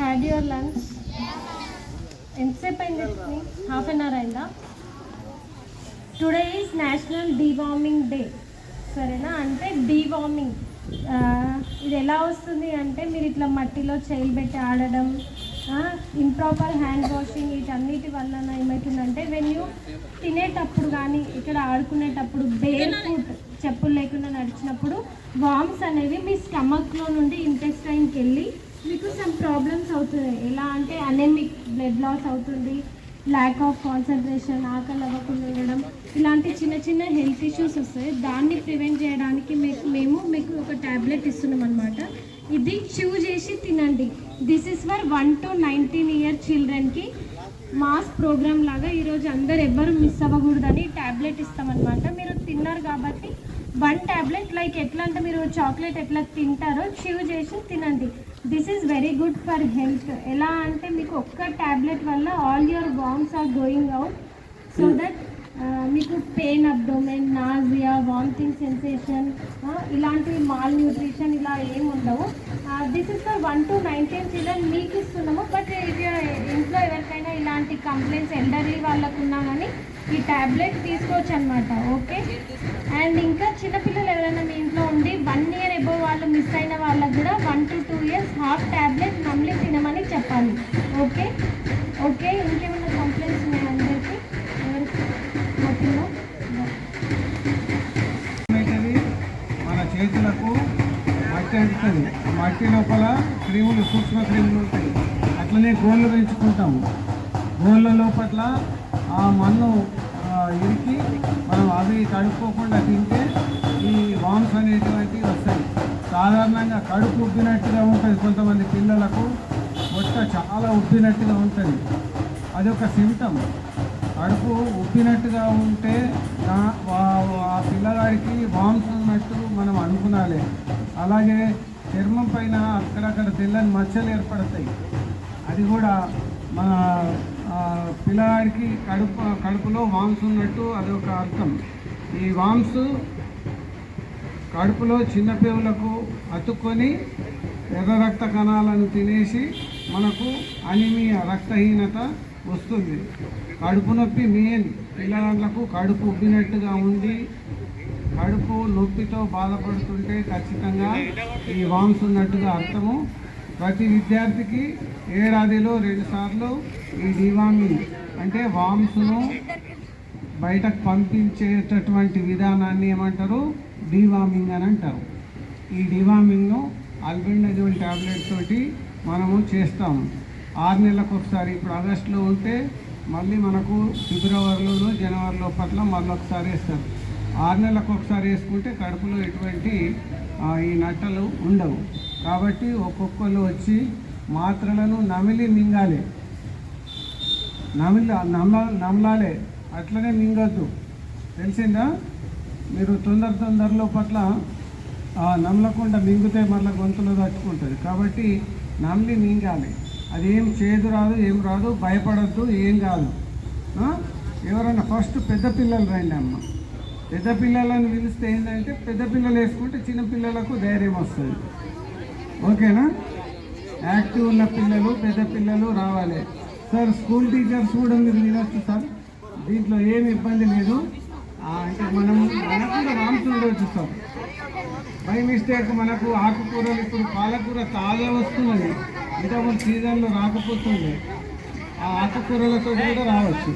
Had your lunch ఎంతసేపు అయింది half an hour అయిందా? Today is national deworming day సరేనా? అంటే డీవార్మింగ్ ఇది ఎలా వస్తుంది అంటే మీరు ఇట్లా మట్టిలో చేయిలు పెట్టి ఆడడం ఇంప్రాపర్ హ్యాండ్ వాషింగ్ వీటన్నిటి వల్ల ఏమవుతుందంటే వెన్ యూ తినేటప్పుడు కానీ ఇక్కడ ఆడుకునేటప్పుడు బేర్ ఫుట్ చెప్పులు లేకుండా నడిచినప్పుడు వామ్స్ అనేవి మీ స్టమక్లో నుండి ఇంటెస్టైన్కి వెళ్ళి మీకు సమ్ ప్రాబ్లమ్స్ అవుతున్నాయి. ఎలా అంటే అనెమిక్ బ్లడ్ లాస్ అవుతుంది ల్యాక్ ఆఫ్ కాన్సన్ట్రేషన్ ఆకలి అవ్వకుండా ఉండడం ఇలాంటి చిన్న చిన్న హెల్త్ ఇష్యూస్ వస్తాయి. దాన్ని ప్రివెంట్ చేయడానికి మీకు మేము మీకు ఒక ట్యాబ్లెట్ ఇస్తున్నాం అనమాట ఇది చూ చేసి తినండి. This is for one to nineteen year చిల్డ్రన్కి mass program లాగా ఈరోజు అందరు ఎవ్వరు మిస్ అవ్వకూడదని ట్యాబ్లెట్ ఇస్తామన్నమాట మీరు తిన్నారు కాబట్టి వన్ ట్యాబ్లెట్ లైక్ ఎట్లా అంటే మీరు చాక్లెట్ ఎట్లా తింటారో చివ్ చేసి తినండి. This is very good for health ఎలా అంటే మీకు ఒక్క ట్యాబ్లెట్ వల్ల all your worms are going out so that మీకు pain abdomen nausea vomiting sensation ఇలాంటి మాల్ న్యూట్రిషన్ ఇలా ఏమి ఉండవు. This is for one to nineteen children మీకు ఇస్తున్నాము. బట్ ఇంట్లో ఎవరికైనా ఇలాంటి కంప్లైంట్స్ ఎల్డర్లీ వాళ్ళకు ఉన్నా కానీ ఈ ట్యాబ్లెట్ తీసుకోవచ్చు అనమాట ఓకే? అండ్ ఇంకా చిన్నపిల్లలు ఎవరైనా మీ ఇంట్లో ఉండి వన్ ఇయర్ ఎబో వాళ్ళు మిస్ అయిన వాళ్ళకు కూడా one to two years half tablet మమ్మల్ని తినమని చెప్పాలి ఓకే? ఓకే ఇంకేమైనా కంప్లైంట్స్ ఉన్నాయా అందరికీ? ఎవరికి మట్టిలో మన చేతులకు మట్టి అంటుతుంది. మట్టి లోపల క్రీములు సూక్ష్మ క్రీములు ఉంటాయి. అట్లనే గోళ్ళు పెంచుకుంటాము. గోళ్ళ లోపల ఆ మన్ను ఇరికి మనం అవి కడుక్కోకుండా తింటే ఈ వామ్స్ అనేటువంటివి వస్తాయి సాధారణంగా కడుపు ఉబ్బినట్టుగా ఉంటుంది కొంతమంది పిల్లలకు. పొట్ట చాలా ఉబ్బినట్టుగా ఉంటుంది. అది ఒక సిమ్టమ్ కడుపు ఉబ్బినట్టుగా ఉంటే ఆ పిల్లగాడికి వామ్స్ ఉన్నట్టు మనం అనుకునాలి. అలాగే చర్మం పైన అక్కడక్కడ తెల్లని మచ్చలు ఏర్పడతాయి. అది కూడా మన పిల్లవాడికి కడుపు కడుపులో వామ్స్ ఉన్నట్టు అదొక అర్థం. ఈ వామ్స్ కడుపులో చిన్నపిల్లలకు అతుక్కొని ఎర్ర రక్త కణాలను తినేసి మనకు అనిమియా రక్తహీనత వస్తుంది. కడుపు నొప్పి మెయిన్. పిల్లలకు కడుపు ఉబ్బినట్టుగా ఉండి కడుపు నొప్పితో బాధపడుతుంటే ఖచ్చితంగా ఈ వామ్స్ ఉన్నట్టుగా అర్థము. ప్రతి విద్యార్థికి ఏడాదిలో రెండుసార్లు ఈ డివామింగ్ అంటే వామ్స్ను బయటకు పంపించేటటువంటి విధానాన్ని ఏమంటారు? డివామింగ్ అని అంటారు. ఈ డివామింగ్ను అల్బెండజోల్ ట్యాబ్లెట్ తోటి మనము చేస్తాము. ఆరు నెలలకు ఒకసారి ఇప్పుడు ఆగస్టులో ఉంటే మళ్ళీ మనకు ఫిబ్రవరిలోనూ జనవరిలో పట్ల మళ్ళీ ఒకసారి వేస్తారు. ఆరు నెలలకు ఒకసారి వేసుకుంటే కడుపులో ఎటువంటి ఈ నట్టలు ఉండవు. కాబట్టి ఒక్కొక్కరు వచ్చి మాత్రలను నమిలి మింగాలి. నమిలి నమ్మ నమలాలే. అట్లనే మింగొద్దు. తెలిసిందా? మీరు తొందర తొందరలో పట్ల నమలకుండా మింగితే మళ్ళీ గొంతులో తట్టుకుంటుంది. కాబట్టి నమిలి మింగాలి. అది ఏం చేదు రాదు ఏం రాదు భయపడద్దు ఏం కాదు. ఎవరైనా ఎవరన్నా ఫస్ట్ పెద్ద పిల్లలు రండి అమ్మ. పెద్ద పిల్లలను పిలిస్తే ఏంటంటే పెద్ద పిల్లలు వేసుకుంటే చిన్న పిల్లలకు ధైర్యం వస్తుంది. ఓకేనా? యాక్టివ్ ఉన్న పిల్లలు పెద్ద పిల్లలు రావాలి. సార్ స్కూల్ టీచర్స్ కూడా మీరు వినొచ్చు సార్. దీంట్లో ఏమి ఇబ్బంది లేదు. అంటే మనం మనకు కూడా వామ్స్ ఉండవచ్చు సార్. బై మిస్టేక్ మనకు ఆకుకూరలు ఇప్పుడు పాలకూర తాజా వస్తున్నది. ఇంతకుముందు సీజన్లో రాకపోతుంది ఆ ఆకుకూరలతో కూడా రావచ్చు.